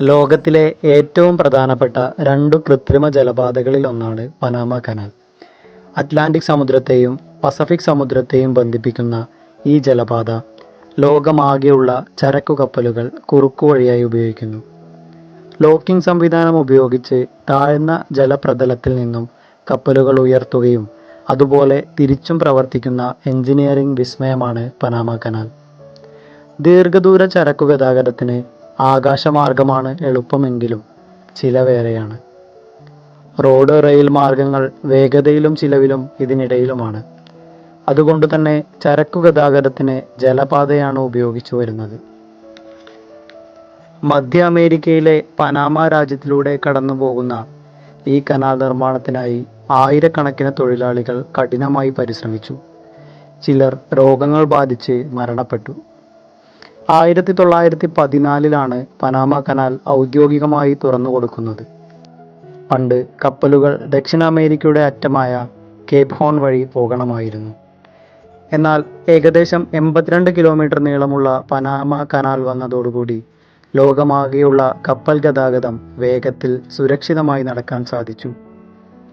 ലോകത്തിലെ ഏറ്റവും പ്രധാനപ്പെട്ട രണ്ടു കൃത്രിമ ജലപാതകളിൽ ഒന്നാണ് പനാമ കനാൽ. അറ്റ്ലാന്റിക് സമുദ്രത്തെയും പസഫിക് സമുദ്രത്തെയും ബന്ധിപ്പിക്കുന്ന ഈ ജലപാത ലോകമാകെയുള്ള ചരക്കു കപ്പലുകൾ കുറുക്കു വഴിയായി ഉപയോഗിക്കുന്നു. ലോക്കിംഗ് സംവിധാനം ഉപയോഗിച്ച് താഴ്ന്ന ജലപ്രതലത്തിൽ നിന്നും കപ്പലുകൾ ഉയർത്തുകയും അതുപോലെ തിരിച്ചും പ്രവർത്തിക്കുന്ന എഞ്ചിനീയറിംഗ് വിസ്മയമാണ് പനാമ കനാൽ. ദീർഘദൂര ചരക്കു ഗതാഗതത്തിന് ആകാശമാർഗമാണ് എളുപ്പമെങ്കിലും ചിലവേറെയാണ് റോഡ് റെയിൽ മാർഗങ്ങൾ വേഗതയിലും ചിലവിലും ഇതിനിടയിലുമാണ്. അതുകൊണ്ട് തന്നെ ചരക്കു ഗതാഗതത്തിന് ജലപാതയാണ് ഉപയോഗിച്ചു വരുന്നത്. മധ്യ അമേരിക്കയിലെ പനാമ രാജ്യത്തിലൂടെ കടന്നു പോകുന്ന ഈ കനാൽ നിർമ്മാണത്തിനായി ആയിരക്കണക്കിന് തൊഴിലാളികൾ കഠിനമായി പരിശ്രമിച്ചു. ചിലർ രോഗങ്ങൾ ബാധിച്ച് മരണപ്പെട്ടു. ആയിരത്തി തൊള്ളായിരത്തി പതിനാലിലാണ് പനാമ കനാൽ ഔദ്യോഗികമായി തുറന്നു കൊടുക്കുന്നത്. പണ്ട് കപ്പലുകൾ ദക്ഷിണ അമേരിക്കയുടെ അറ്റമായ കേപ് ഹോൺ വഴി പോകണമായിരുന്നു. എന്നാൽ ഏകദേശം എൺപത്തിരണ്ട് കിലോമീറ്റർ നീളമുള്ള പനാമ കനാൽ വന്നതോടുകൂടി ലോകമാകെയുള്ള കപ്പൽ ഗതാഗതം വേഗത്തിൽ സുരക്ഷിതമായി നടക്കാൻ സാധിച്ചു.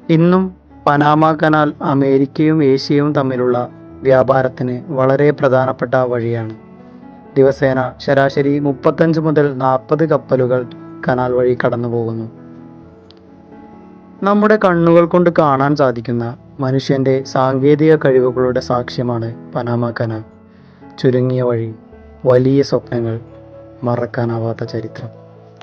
ഇന്നും പനാമ കനാൽ അമേരിക്കയും ഏഷ്യയും തമ്മിലുള്ള വ്യാപാരത്തിന് വളരെ പ്രധാനപ്പെട്ട വഴിയാണ്. ദിവസേന ശരാശരി മുപ്പത്തഞ്ച് മുതൽ നാൽപ്പത് കപ്പലുകൾ കനാൽ വഴി കടന്നു പോകുന്നു നമ്മുടെ കണ്ണുകൾ കൊണ്ട് കാണാൻ സാധിക്കുന്ന മനുഷ്യന്റെ സാങ്കേതിക കഴിവുകളുടെ സാക്ഷ്യമാണ് പനാമ കനാൽ. ചുരുങ്ങിയ വഴി വലിയ സ്വപ്നങ്ങൾ മറക്കാനാവാത്ത ചരിത്രം.